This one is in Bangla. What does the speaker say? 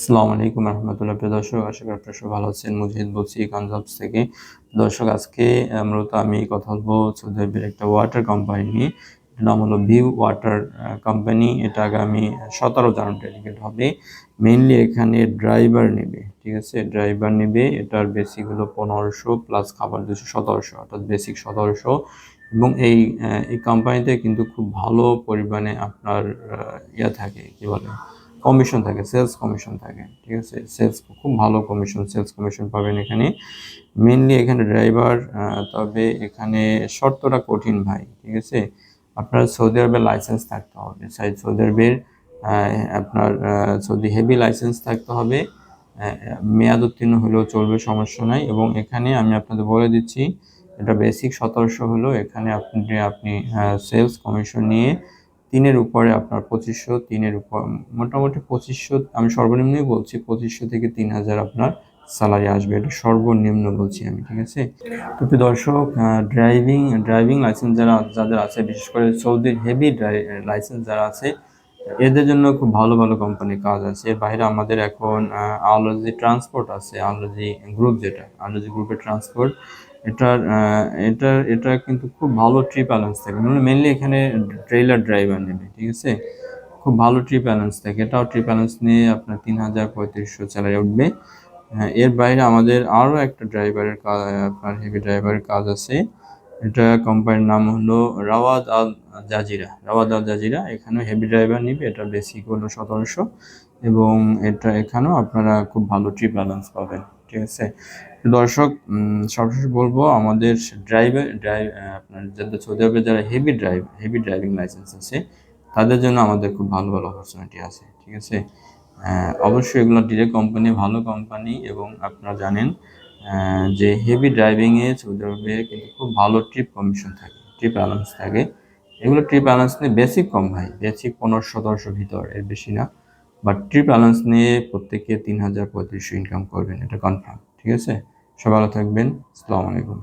আসসালামু আলাইকুম রহমতুল্লাহ। প্রিয় দর্শক, আশা করি আপনারা ভালো আছেন। মুজিদ বলছি কনজাবস থেকে। দর্শক, আজকে মূলত আমি কথা বলব সৌদি একটা ওয়াটার কোম্পানি নিয়ে। নাম হলো ভিউ ওয়াটার কোম্পানি এটা আগামী সতেরো জানুয়ারি ডেলিগেট হবে। মেইনলি এখানে ড্রাইভার নেবে, ঠিক আছে? ড্রাইভার নেবে, এটার বেসিক হলো পনেরোশো প্লাস খাবার দুশো, সতেরোশো, অর্থাৎ বেসিক সতেরোশো। এবং এই এই কোম্পানিতে কিন্তু খুব ভালো পরিমাণে আপনার ইয়া থাকে, কি বলে? কমিশন থাকে সেলস কমিশন থাকে, ঠিক আছে? সেলস খুব ভালো কমিশন সেলস কমিশন পাবেন এখানে। মেনলি এখানে ড্রাইভার তবে এখানে শর্তটা কঠিন ভাই, ঠিক আছে? আপনার সৌদি আরবের লাইসেন্স থাকতে হবে সৌদি আরবের আপনার সৌদি হেভি লাইসেন্স থাকতে হবে। মেয়াদ উত্তীর্ণ হলেও চলবে, সমস্যা নাই। এবং এখানে আমি আপনাদের বলে দিচ্ছি, এটা বেসিক সতেরোশো হলো এখানে আপনি আপনি সেলস কমিশন নিয়ে তিনের উপরে আপনার পঁচিশশো, তিনের উপর মোটামুটি পঁচিশশো, আমি সর্বনিম্নই বলছি পঁচিশশো থেকে তিন হাজার আপনার স্যালারি আসবে। এটা সর্বনিম্ন বলছি আমি, ঠিক আছে? তো দর্শক ড্রাইভিং ড্রাইভিং লাইসেন্স যারা, যাদের আছে, বিশেষ করে সৌদির হেভি লাইসেন্স যারা আছে এদের জন্য খুব ভালো ভালো কোম্পানির কাজ আছে। এর বাইরে আমাদের এখন আলোজি ট্রান্সপোর্ট আছে আলোজি গ্রুপ যেটা আলোজি গ্রুপের ট্রান্সপোর্ট এটার এটা এটা কিন্তু খুব ভালো ট্রিপ ব্যালেন্স থাকে। মানে মেনলি এখানে ট্রেলার ড্রাইভার নেবে ঠিক আছে? খুব ভালো ট্রিপ ব্যালেন্স থাকে। এটাও ট্রিপ ব্যালেন্স নিয়ে আপনার তিন হাজার পঁয়ত্রিশশো স্যালারি উঠবে। হ্যাঁ, এর বাইরে আমাদের আরও একটা ড্রাইভারের কাজ আপনার হেভি ড্রাইভারের কাজ আছে। এটা কোম্পানির নাম হলো Rawad Al Jazira. Rawad Al Jazira এখানেও হেভি ড্রাইভার নিবে এটা বেসিক হলো সতেরোশো। এবং এটা এখানেও আপনারা খুব ভালো ট্রিপ ব্যালেন্স পাবেন ঠিক আছে? দর্শক উম, সর্বশেষ বলব আমাদের ড্রাইভার ড্রাইভ আপনার যাদের সৌদি আরবে যারা heavy drive heavy driving licence আছে তাদের জন্য আমাদের খুব ভালো ভালো অপরচুনিটি আছে ঠিক আছে? অবশ্যই এগুলো ডিরেক্ট কোম্পানি ভালো কোম্পানি এবং আপনারা জানেন যে হেভি ড্রাইভিংয়ে আরবে কিন্তু খুব ভালো ট্রিপ কমিশন থাকে ট্রিপ অ্যালাউন্স থাকে। এগুলো ট্রিপ অ্যালাউন্স নিয়ে বেসিক কম ভাই বেসিক পনেরো শতাংশ ভিতর, এর বেশি না। বাট ট্রিপ অ্যালাউন্স নিয়ে প্রত্যেকে তিন হাজার পঁয়ত্রিশশো ইনকাম করবেন, এটা কনফার্ম ঠিক আছে? সবাই ভালো থাকবেন, আসসালামু আলাইকুম।